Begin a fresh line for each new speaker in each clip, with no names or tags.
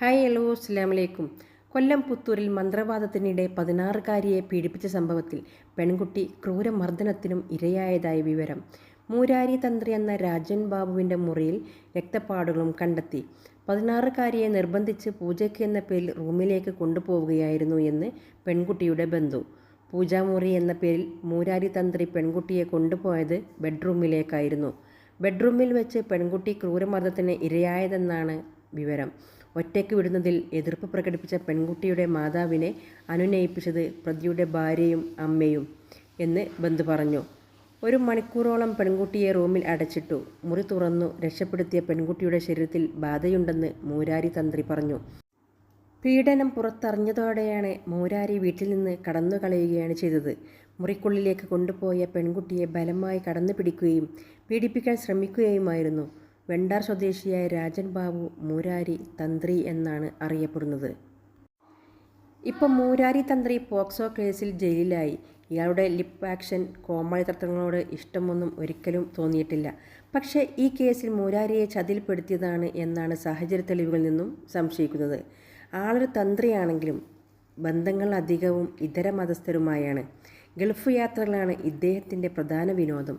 Hi hello അസ്ലാമലൈക്കും കൊല്ലം പുത്തൂരിൽ മന്ത്രവാദത്തിനിടെ പതിനാറുകാരിയെ പീഡിപ്പിച്ച സംഭവത്തിൽ പെൺകുട്ടി ക്രൂരമർദ്ദനത്തിനും ഇരയായതായി വിവരം. മൂരാരി തന്ത്രി എന്ന രാജൻ ബാബുവിന്റെ മുറിയിൽ രക്തപ്പാടുകളും കണ്ടെത്തി. പതിനാറുകാരിയെ നിർബന്ധിച്ച് പൂജയ്ക്ക് എന്ന പേരിൽ റൂമിലേക്ക് കൊണ്ടുപോവുകയായിരുന്നു എന്ന് പെൺകുട്ടിയുടെ ബന്ധു. പൂജാമുറി എന്ന പേരിൽ മൂരാരി തന്ത്രി പെൺകുട്ടിയെ കൊണ്ടുപോയത് ബെഡ്റൂമിലേക്കായിരുന്നു. ബെഡ്റൂമിൽ വെച്ച് പെൺകുട്ടി ക്രൂരമർദ്ദത്തിന് ഇരയായതെന്നാണ് വിവരം. ഒറ്റയ്ക്ക് വിടുന്നതിൽ എതിർപ്പ് പ്രകടിപ്പിച്ച പെൺകുട്ടിയുടെ മാതാവിനെ അനുനയിപ്പിച്ചത് പ്രതിയുടെ ഭാര്യയും അമ്മയും എന്ന് ബന്ധു പറഞ്ഞു. ഒരു മണിക്കൂറോളം പെൺകുട്ടിയെ റൂമിൽ അടച്ചിട്ടു. മുറി തുറന്നു. രക്ഷപ്പെടുത്തിയ പെൺകുട്ടിയുടെ ശരീരത്തിൽ ബാധയുണ്ടെന്ന് മൂരാരി തന്ത്രി പറഞ്ഞു. പീഡനം പുറത്തറിഞ്ഞതോടെയാണ് മൂരാരി വീട്ടിൽ നിന്ന് കടന്നു കളയുകയാണ് ചെയ്തത്. മുറിക്കുള്ളിലേക്ക് കൊണ്ടുപോയ പെൺകുട്ടിയെ ബലമായി കടന്നു പിടിക്കുകയും പീഡിപ്പിക്കാൻ ശ്രമിക്കുകയുമായിരുന്നു. വെണ്ടാർ സ്വദേശിയായ രാജൻ ബാബു മൂരാരി തന്ത്രി എന്നാണ് അറിയപ്പെടുന്നത്. ഇപ്പം മൂരാരി തന്ത്രി പോക്സോ കേസിൽ ജയിലിലായി. ഇയാളുടെ ലിപ് ആക്ഷൻ കോമാളി തത്വങ്ങളോട് ഇഷ്ടമൊന്നും ഒരിക്കലും തോന്നിയിട്ടില്ല. പക്ഷേ ഈ കേസിൽ മൂരാരിയെ ചതിൽപ്പെടുത്തിയതാണ് എന്നാണ് സാഹചര്യ തെളിവുകളിൽ നിന്നും സംശയിക്കുന്നത്. ആളൊരു തന്ത്രിയാണെങ്കിലും ബന്ധങ്ങൾ അധികവും ഇതര മതസ്ഥരുമായാണ്. ഗൾഫ് യാത്രകളാണ് ഇദ്ദേഹത്തിന്റെ പ്രധാന വിനോദം.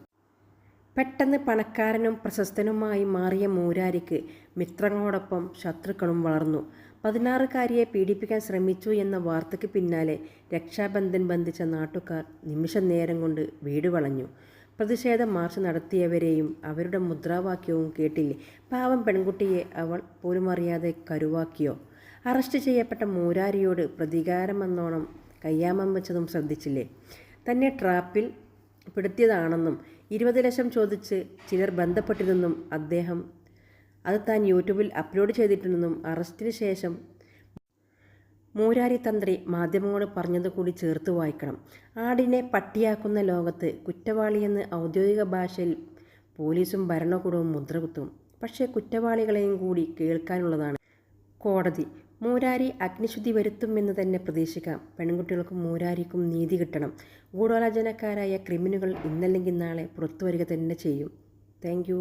പെട്ടെന്ന് പണക്കാരനും പ്രശസ്തനുമായി മാറിയ മൂരാരിക്ക് മിത്രങ്ങളോടൊപ്പം ശത്രുക്കളും വളർന്നു. പതിനാറുകാരിയെ പീഡിപ്പിക്കാൻ ശ്രമിച്ചു എന്ന വാർത്തയ്ക്ക് പിന്നാലെ രക്ഷാബന്ധൻ ബന്ധിച്ച നാട്ടുകാർ നിമിഷ നേരം കൊണ്ട് വീട് വളഞ്ഞു. പ്രതിഷേധ മാർച്ച് നടത്തിയവരെയും അവരുടെ മുദ്രാവാക്യവും കേട്ടില്ലേ? പാവം പെൺകുട്ടിയെ അവൾ പോലും അറിയാതെ കരുവാക്കിയോ? അറസ്റ്റ് ചെയ്യപ്പെട്ട മൂരാരിയോട് പ്രതികാരമെന്നോണം കയ്യാമം വെച്ചതും ശ്രദ്ധിച്ചില്ലേ? തന്നെ ട്രാപ്പിൽ പെടുത്തിയതാണെന്നും ഇരുപത് ലക്ഷം ചോദിച്ച് ചിലർ ബന്ധപ്പെട്ടിരുന്നും അദ്ദേഹം അത് താൻ യൂട്യൂബിൽ അപ്ലോഡ് ചെയ്തിട്ടുണ്ടെന്നും അറസ്റ്റിന് ശേഷം മൂരാരി തന്ത്രി മാധ്യമങ്ങളോട് പറഞ്ഞത് കൂടി ചേർത്ത് വായിക്കണം. ആടിനെ പട്ടിയാക്കുന്ന ലോകത്ത് കുറ്റവാളിയെന്ന് ഔദ്യോഗിക ഭാഷയിൽ പോലീസും ഭരണകൂടവും മുദ്രകുത്തും. പക്ഷേ കുറ്റവാളികളെയും കൂടി കേൾക്കാനുള്ളതാണ് കോടതി. മൂരാരി അഗ്നിശുദ്ധി വരുത്തുമെന്ന് തന്നെ പ്രതീക്ഷിക്കാം. പെൺകുട്ടികൾക്കും മൂരാരിക്കും നീതി കിട്ടണം. ഗൂഢാലോചനക്കാരായ ക്രിമിനുകൾ ഇന്നല്ലെങ്കിൽ നാളെ പുറത്തു വരിക തന്നെ ചെയ്യും. താങ്ക്